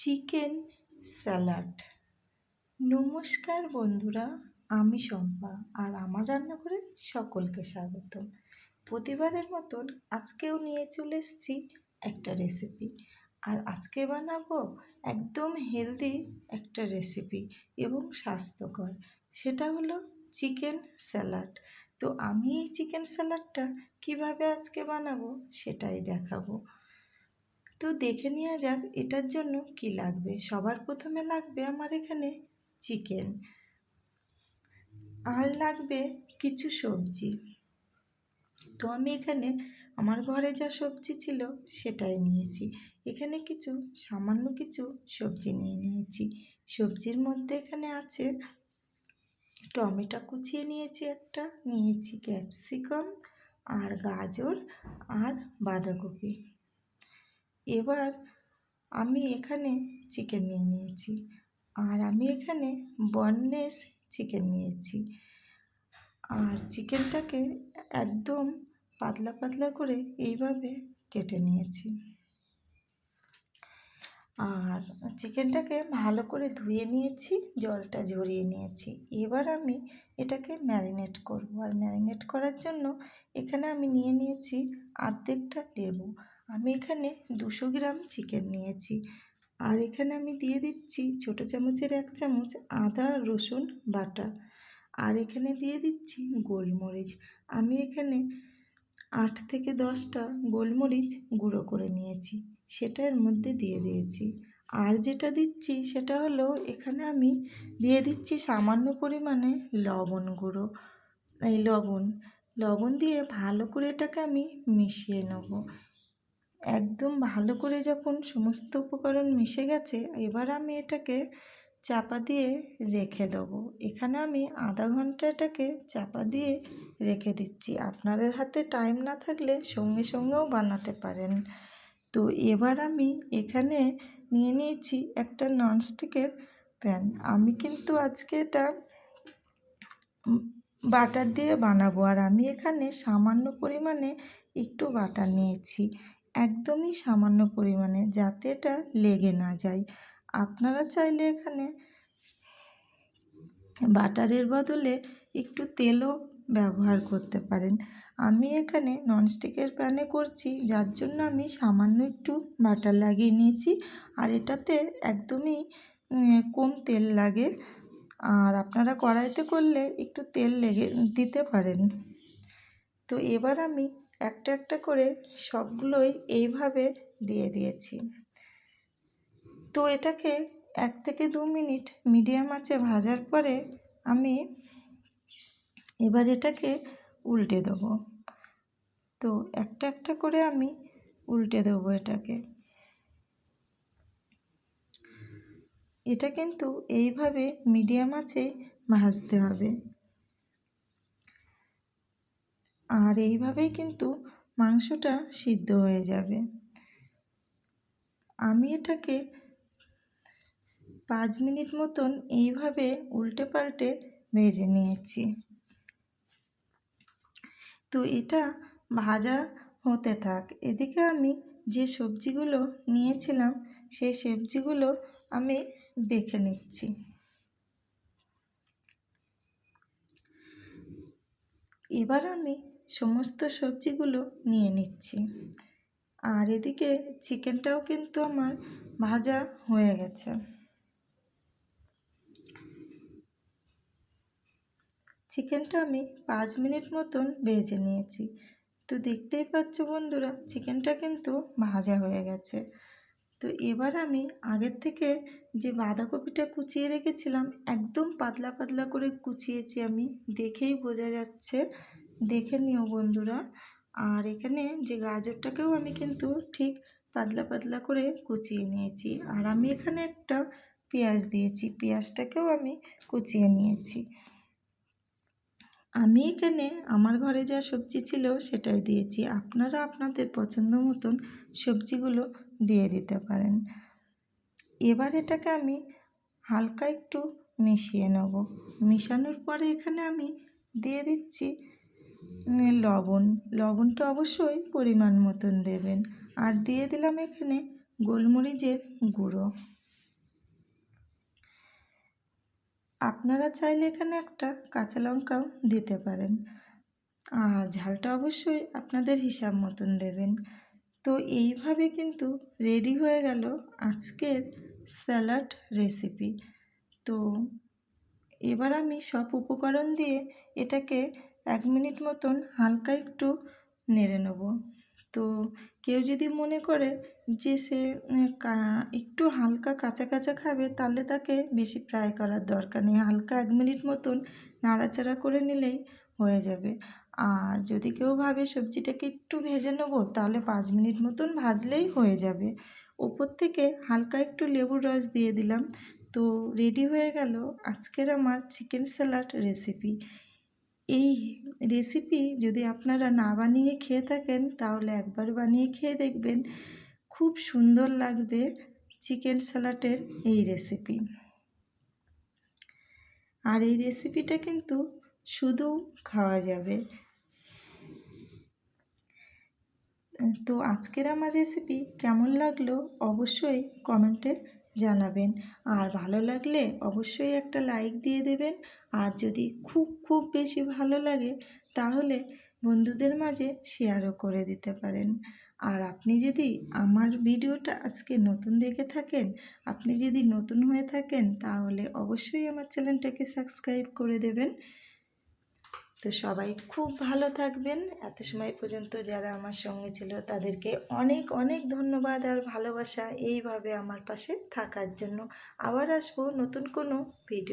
Chicken salad. নমস্কার বন্ধুরা, আমি শম্পা আর আমার রান্নাঘরে সকলকে স্বাগত প্রতিবারের মতন আজকেও নিয়ে চলে এসেছি একটা রেসিপি আর আজকে বানাবো একদম হেলদি একটা রেসিপি এবং স্বাস্থ্যকর। সেটা হলো চিকেন স্যালাড। তো আমি এই চিকেন স্যালাডটা কীভাবে আজকে বানাবো সেটাই দেখাবো। তো দেখে নেওয়া যাক এটার জন্য কি লাগবে। সবার প্রথমে লাগবে আমার এখানে চিকেন আর লাগবে কিছু সবজি। তো আমি এখানে আমার ঘরে যা সবজি ছিল সেটাই নিয়েছি। এখানে কিছু, সামান্য কিছু সবজি নিয়ে নিয়েছি। সবজির মধ্যে এখানে আছে টমেটো কুচিয়ে নিয়েছি একটা, নিয়েছি ক্যাপসিকাম আর গাজর আর বাঁধাকপি। এবার আমি এখানে চিকেন নিয়ে নিয়েছি। আর আমি এখানে বনলেস চিকেন নিয়েছি। আর চিকেনটাকে একদম পাতলা পাতলা করে এইভাবে কেটে নিয়েছি। আর চিকেনটাকে ভালো করে ধুয়ে নিয়েছি, জলটা ঝরিয়ে নিয়েছি। এবার আমি এটাকে ম্যারিনেট করব। আর ম্যারিনেট করার জন্য এখানে আমি নিয়ে নিয়েছি আর্ধেকটা লেবু। আমি এখানে দুশো গ্রাম চিকেন নিয়েছি। আর এখানে আমি দিয়ে দিচ্ছি ছোটো চামচের এক চামচ আদা, রসুন, বাটা। আর এখানে দিয়ে দিচ্ছি গোলমরিচ। আমি এখানে আট থেকে দশটা গোলমরিচ গুঁড়ো করে নিয়েছি। সেটা এর মধ্যে দিয়ে দিয়েছি। আর যেটা দিচ্ছি সেটা হলো এখানে আমি দিয়ে দিচ্ছি সামান্য পরিমাণে লবণ গুঁড়ো। এই লবণ লবণ দিয়ে ভালো করে এটাকে আমি মিশিয়ে নেব। একদম ভালো করে যখন সমস্ত উপকরণ মিশে গেছে, এবার আমি এটাকে চাপা দিয়ে রেখে দেবো। এখানে আমি আধা ঘণ্টা এটাকে চাপা দিয়ে রেখে দিচ্ছি। আপনাদের হাতে টাইম না থাকলে সঙ্গে সঙ্গেও বানাতে পারেন। তো এবার আমি এখানে নিয়ে নিয়েছি একটা ননস্টিকের প্যান আমি কিন্তু আজকে এটা বাটার দিয়ে বানাবো। আর আমি এখানে সামান্য পরিমাণে একটু বাটার নিয়েছি। একদমই সামান্য পরিমাণে যাতে এটা লেগে না যায়। আপনারা চাইলে এখানে বাটারের বদলে একটু তেলও ব্যবহার করতে পারেন। আমি এখানে ননস্টিকের প্যানে করছি, যার জন্য আমি সামান্য একটু বাটার লাগিয়ে নিয়েছি। আর এটাতে একদমই কম তেল লাগে। আর আপনারা কড়াইতে করলে একটু তেল লেগে, দিতে পারেন। তো এবার আমি একটা একটা করে সবগুলোই এইভাবে দিয়ে দিয়েছি। তো এটাকে এক থেকে দু মিনিট মিডিয়াম আঁচে ভাজার পরে আমি এবার এটাকে উল্টে দেবো। তো একটা একটা করে আমি উল্টে দেবো এটাকে। এটা কিন্তু এইভাবে মিডিয়াম আছে ভাজতে হবে। আর এইভাবেই কিন্তু মাংসটা সিদ্ধ হয়ে যাবে। আমি এটাকে পাঁচ মিনিট মতন এইভাবে উল্টে পাল্টে ভেজে নিয়েছি। তো এটা ভাজা হতে থাক। এদিকে আমি যে সবজিগুলো নিয়েছিলাম, সেই সবজিগুলো আমি দেখে নিচ্ছি। এবার আমি সমস্ত সবজিগুলো নিয়ে নিচ্ছি। আর এদিকে চিকেনটাও কিন্তু আমার ভাজা হয়ে গেছে। চিকেনটা আমি পাঁচ মিনিট মতন ভেজে নিয়েছি। তো দেখতেই পাচ্ছ বন্ধুরা, চিকেনটা কিন্তু ভাজা হয়ে গেছে। তো এবার আমি আগের থেকে যে বাঁধাকপিটা কুচিয়ে রেখেছিলাম, একদম পাতলা পাতলা করে কুচিয়েছি আমি, দেখেই বোঝা যাচ্ছে দেখে নিও বন্ধুরা। আর এখানে যে গাজরটাকেও আমি কিন্তু ঠিক পাতলা পাতলা করে কুচিয়ে নিয়েছি। আর আমি এখানে একটা পেঁয়াজ দিয়েছি, পেঁয়াজটাকেও আমি কুচিয়ে নিয়েছি। আমি এখানে আমার ঘরে যা সবজি ছিল সেটাই দিয়েছি। আপনারা আপনাদের পছন্দ মতন সবজিগুলো দিয়ে দিতে পারেন। এবার এটাকে আমি হালকা একটু মিশিয়ে নেব। মিশানোর পরে এখানে আমি দিয়ে দিচ্ছি লবণ। লবণটা অবশ্যই পরিমাণ মতন দেবেন। আর দিয়ে দিলাম এখানে গোলমরিচের গুঁড়ো। আপনারা চাইলে এখানে একটা কাঁচা লঙ্কাও দিতে পারেন। আর ঝালটা অবশ্যই আপনাদের হিসাব মতন দেবেন। তো এইভাবে কিন্তু রেডি হয়ে গেল আজকের স্যালাড রেসিপি। তো এবার আমি সব উপকরণ দিয়ে এটাকে এক মিনিট মতন হালকা একটু নেড়ে নেব। তো কেউ যদি মনে করে যে সে একটু হালকা কাঁচা কাঁচা খাবে, তাহলে তাকে বেশি ফ্রাই করার দরকার নেই। হালকা এক মিনিট মতন নাড়াচাড়া করে নিলেই হয়ে যাবে। আর যদি কেউ ভাবে সবজিটাকে একটু ভেজে নেব, তাহলে পাঁচ মিনিট মতন ভাজলেই হয়ে যাবে। ওপর থেকে হালকা একটু লেবুর রস দিয়ে দিলাম। তো রেডি হয়ে গেল আজকের আমার চিকেন স্যালাড রেসিপি। এই রেসিপি যদি আপনারা না বানিয়ে খেয়ে থাকেন, তাহলে একবার বানিয়ে খেয়ে দেখবেন। খুব সুন্দর লাগবে চিকেন স্যালাডের এই রেসিপি আর এই রেসিপিটা কিন্তু শুধু খাওয়া যাবে। তো আজকের আমার রেসিপি কেমন লাগল অবশ্যই কমেন্টে জানাবেন। আর ভালো লাগলে অবশ্যই একটা লাইক দিয়ে দেবেন। আর যদি খুব খুব বেশি ভালো লাগে, তাহলে বন্ধুদের মাঝে শেয়ারও করে দিতে পারেন। আর আপনি যদি আমার ভিডিওটা আজকে নতুন দেখে থাকেন, আপনি যদি নতুন হয়ে থাকেন, তাহলে অবশ্যই আমার চ্যানেলটাকে সাবস্ক্রাইব করে দেবেন। তো সবাই খুব ভালো থাকবেন। এত সময় পর্যন্ত যারা আমার সঙ্গে ছিল, তাদেরকে অনেক অনেক ধন্যবাদ আর ভালোবাসা এইভাবে আমার পাশে থাকার জন্য। আবার আসব নতুন কোনো ভিডিও